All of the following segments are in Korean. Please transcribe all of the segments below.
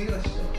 세개 다시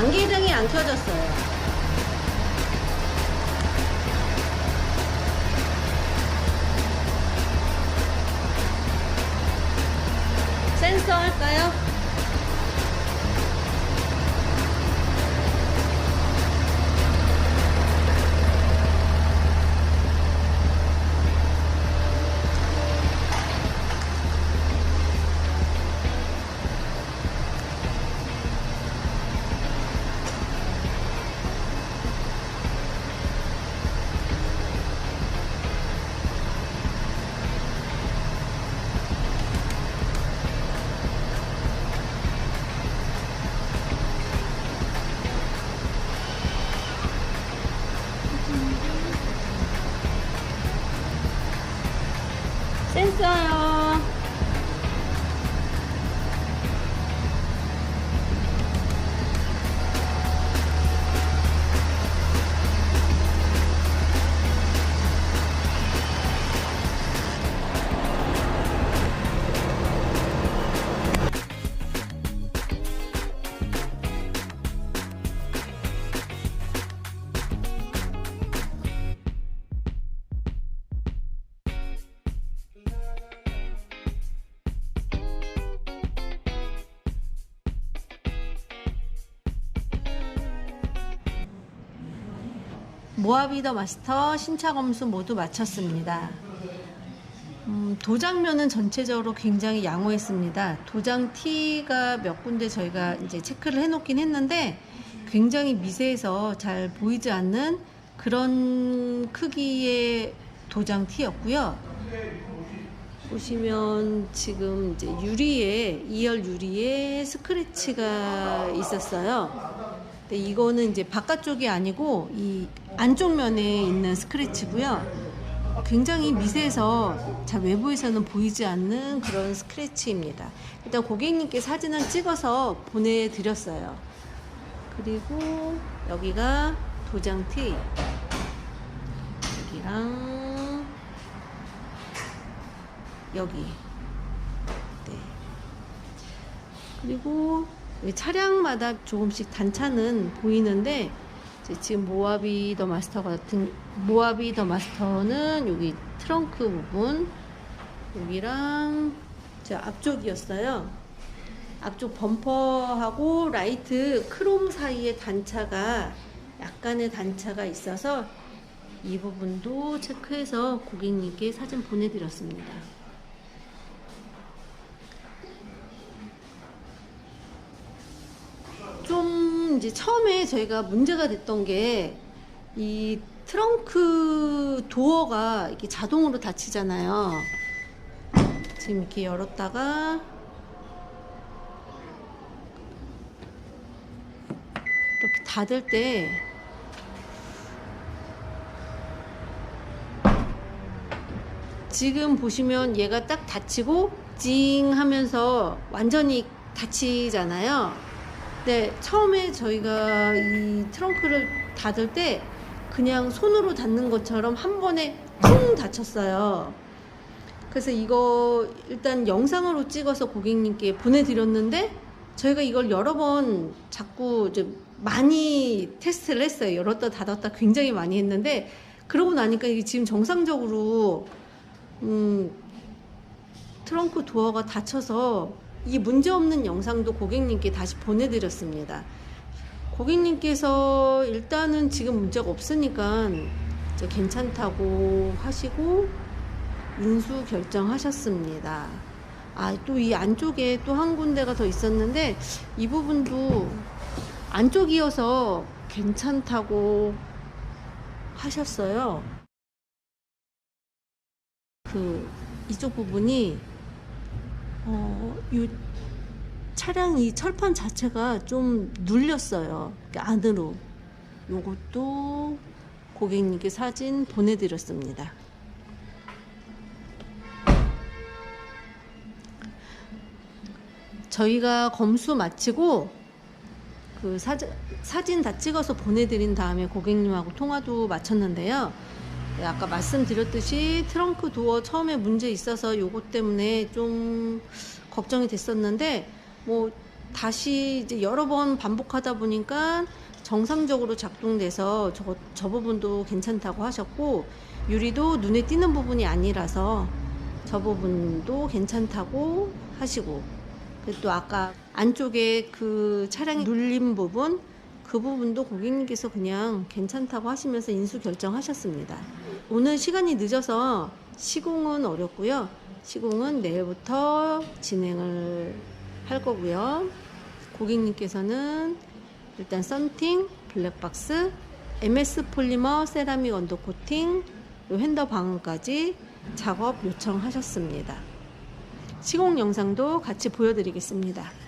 안개등이 안 켜졌어요. 센서 모아비더 마스터 신차 검수 모두 마쳤습니다. 음, 도장면은 전체적으로 굉장히 양호했습니다. 도장 T가 몇 군데 저희가 이제 체크를 해놓긴 했는데 굉장히 미세해서 잘 보이지 않는 그런 크기의 도장 T였고요. 보시면 지금 이제 유리에 2열 유리에 스크래치가 있었어요. 근데 이거는 이제 바깥쪽이 아니고 이 안쪽 면에 있는 스크래치고요. 굉장히 미세해서 잘 외부에서는 보이지 않는 그런 스크래치입니다. 일단 고객님께 사진을 찍어서 보내드렸어요. 그리고 여기가 도장 T 여기랑 여기 네. 그리고 이 차량마다 조금씩 단차는 보이는데 지금 모하비 더 마스터 같은 모하비 더 마스터는 여기 트렁크 부분 여기랑 저 앞쪽이었어요. 앞쪽 범퍼하고 라이트 크롬 사이에 단차가 약간의 단차가 있어서 이 부분도 체크해서 고객님께 사진 보내드렸습니다. 이제 처음에 저희가 문제가 됐던 게 이 트렁크 도어가 이렇게 자동으로 닫히잖아요. 지금 이렇게 열었다가 이렇게 닫을 때 지금 보시면 얘가 딱 닫히고 찡 하면서 완전히 닫히잖아요. 네, 처음에 저희가 이 트렁크를 닫을 때 그냥 손으로 닫는 것처럼 한 번에 쿵 닫혔어요. 그래서 이거 일단 영상으로 찍어서 고객님께 보내드렸는데 저희가 이걸 여러 번 자꾸 이제 많이 테스트를 했어요. 열었다 닫았다 굉장히 많이 했는데 그러고 나니까 이게 지금 정상적으로 음, 트렁크 도어가 닫혀서 이 문제 없는 영상도 고객님께 다시 보내드렸습니다. 고객님께서 일단은 지금 문제가 없으니까 이제 괜찮다고 하시고 인수 결정하셨습니다. 아, 또 이 안쪽에 또 한 군데가 더 있었는데 이 부분도 안쪽이어서 괜찮다고 하셨어요. 그 이쪽 부분이 어, 요 차량 이 철판 자체가 좀 눌렸어요. 이렇게 안으로. 요것도 고객님께 사진 보내드렸습니다. 저희가 검수 마치고 그 사진, 사진 다 찍어서 보내드린 다음에 고객님하고 통화도 마쳤는데요. 네, 아까 말씀드렸듯이 트렁크 도어 처음에 문제 있어서 요것 때문에 좀 걱정이 됐었는데 뭐 다시 이제 여러 번 반복하다 보니까 정상적으로 작동돼서 저, 저 부분도 괜찮다고 하셨고 유리도 눈에 띄는 부분이 아니라서 저 부분도 괜찮다고 하시고 또 아까 안쪽에 그 차량이 눌린 부분 그 부분도 고객님께서 그냥 괜찮다고 하시면서 인수 결정하셨습니다. 오늘 시간이 늦어서 시공은 어렵고요. 시공은 내일부터 진행을 할 거고요. 고객님께서는 일단 썬팅, 블랙박스, MS 폴리머 세라믹 언더 코팅, 요 핸더 방음까지 작업 요청하셨습니다. 시공 영상도 같이 보여드리겠습니다.